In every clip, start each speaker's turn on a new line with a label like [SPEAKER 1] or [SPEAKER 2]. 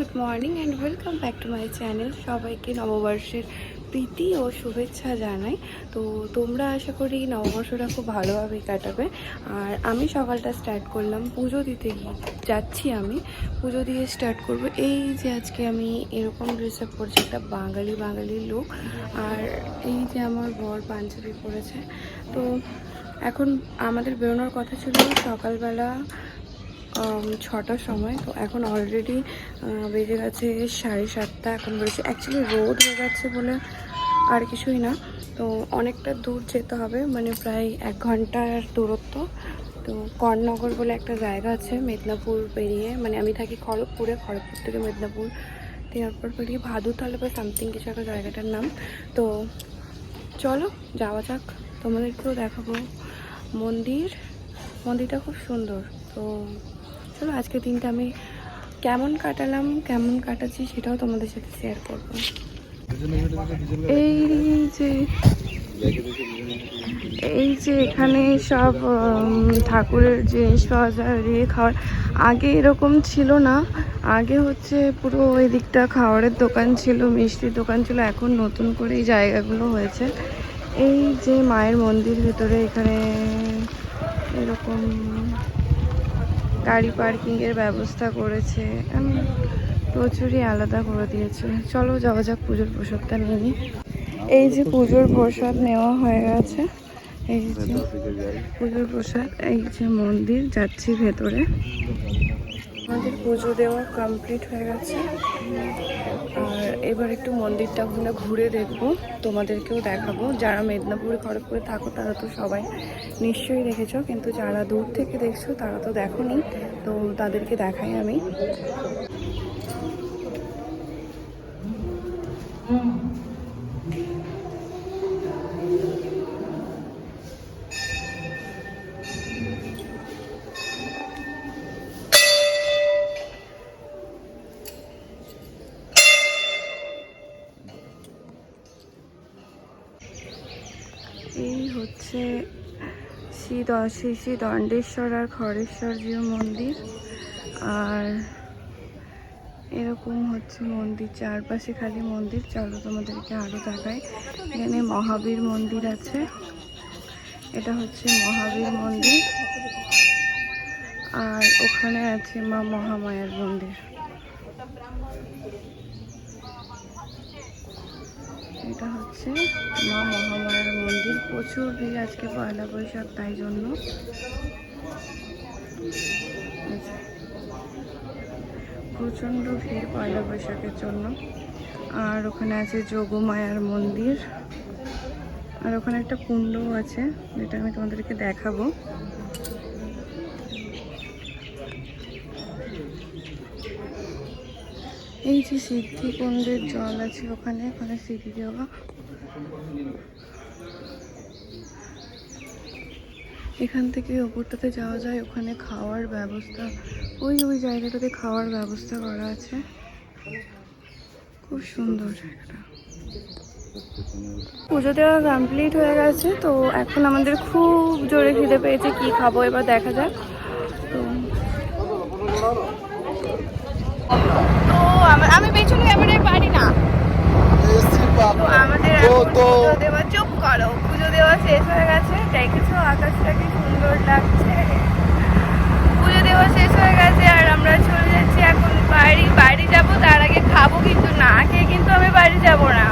[SPEAKER 1] Good morning and welcome back to my channel সবাইকে নববর্ষের প্রীতি ও শুভেচ্ছা জানাই। তো তোমরা আশা করি নববর্ষটা খুব ভালোভাবে কাটাবে। আর আমি সকালটা স্টার্ট করলাম, পুজো দিতে গিয়ে যাচ্ছি আমি। পুজো দিয়ে স্টার্ট করব। এই যে আজকে আমি এরকম ড্রেস আপ করছি, একটা বাঙালি বাঙালি লোক আর এই যে আমার বর পাঞ্জাবি পরেছে। তো এখন আমাদের বেরোনোর কথা ছিল সকালবেলা ছটার সময়। তো এখন অলরেডি বেজে গেছে সাড়ে সাতটা। এখন বেরোচ্ছে অ্যাকচুয়ালি রোদ হয়ে গেছে বলে আর কিছুই না। তো অনেকটা দূর যেতে হবে মানে প্রায় এক ঘণ্টার দূরত্ব। তো করনগর বলে একটা জায়গা আছে, মেদিনীপুর পেরিয়ে মানে আমি থাকি খড়গপুরে, খড়গপুর থেকে মেদিনীপুর তারপর পেরিয়ে ভাদুতলা বা সামথিং কিছু একটা জায়গাটার নাম। তো চলো, যাওয়া যাক। তোমাদেরকেও দেখাবো। মন্দির, মন্দিরটা খুব সুন্দর। তো চলো আজকে দিনটা আমি কেমন কাটালাম, কেমন কাটাচ্ছি সেটাও তোমাদের সাথে শেয়ার করব। এই যে এই যে এখানে সব ঠাকুরের জিনিস পাওয়া যায় দিয়ে খাওয়ার, আগে এরকম ছিল না। আগে হচ্ছে পুরো ওই দিকটা খাওয়ারের দোকান ছিল, মিষ্টির দোকান ছিল, এখন নতুন করে এই জায়গাগুলো হয়েছে। এই যে মায়ের মন্দির ভেতরে এখানে এরকম গাড়ি পার্কিংয়ের ব্যবস্থা করেছে। প্রচুরই আলাদা করে দিয়েছে। চলো যাওয়া যাক পুজোর প্রসাদটা নিয়ে নিই এই যে পুজোর প্রসাদ নেওয়া হয়ে গেছে। এই যে পুজোর প্রসাদ, এই যে মন্দির, যাচ্ছি ভেতরে। আমাদের পুজো দেওয়া কমপ্লিট হয়ে গেছে। আর এবার একটু মন্দিরটা ওখানে ঘুরে দেখব। তোমাদেরকেও দেখাবো। যারা মেদিনীপুরে খড়গপুরে থাকো, তারা তো সবাই নিশ্চয়ই দেখেছ। কিন্তু যারা দূর থেকে দেখছ, তারা তো দেখো তো তাদেরকে দেখাই আমি। হচ্ছে শ্রী শ্রী শ্রী দণ্ডেশ্বর আর খড়েশ্বর জিও মন্দির। আর এরকম হচ্ছে মন্দির, চারপাশে খালি মন্দির। চলো তোমাদেরকে আরও দেখায় এখানে মহাবীর মন্দির আছে। এটা হচ্ছে মহাবীর মন্দির। আর ওখানে আছে মা মহামায়ার মন্দির। এটা হচ্ছে মা মহামায়ার মন্দির। প্রচুর ভিড় আজকে পয়লা বৈশাখ, তাই জন্য। প্রচণ্ড ভিড় পয়লা বৈশাখের জন্য। আর ওখানে আছে যোগমায়ার মন্দির। আর ওখানে একটা কুণ্ডও আছে, যেটা আমি তোমাদেরকে দেখাবো। এই যে সিদ্ধি কুণ্ডের জল আছে ওখানে ওখানে সিদ্ধি দেওয়া এখান থেকে ওপরটাতে যাওয়া যায়, ওখানে খাওয়ার ব্যবস্থা। ওই ওই জায়গাটাতে খাওয়ার ব্যবস্থা করা আছে। খুব সুন্দর জায়গাটা। পুজো দেওয়া কমপ্লিট হয়ে গেছে, তো এখন আমাদের খুব জোরে খিদে পেয়েছে, কি খাব এবার দেখা যাক। তো আমা- আমি পেছনে ক্যামেরায় পারি না। আমাদের পুজো দেওয়া চুপ করো পুজো দেওয়া শেষ হয়ে গেছে। দেখেছ আকাশটা কি সুন্দর লাগছে? পুজো দেওয়া শেষ হয়ে গেছে আর আমরা চলে যাচ্ছি এখন বাড়ি বাড়ি যাব তার আগে খাব কিন্তু না খেয়ে কিন্তু আমি বাড়ি যাব না।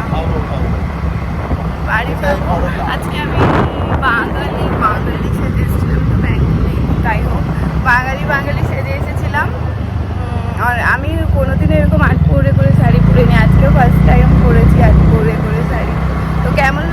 [SPEAKER 1] বাড়ি যাব। আজকে আমি বাঙালি বাঙালি সেজে এসেছিলাম তো ব্যাঙ্গলি যাই হোক বাঙালি বাঙালি সেজে এসেছিলাম। আর আমি কোনোদিন এরকম আট পরে করে শাড়ি পরিনি, আজকেও ফার্স্ট টাইম পরেছি আট পরে করে শাড়ি। তো কেমন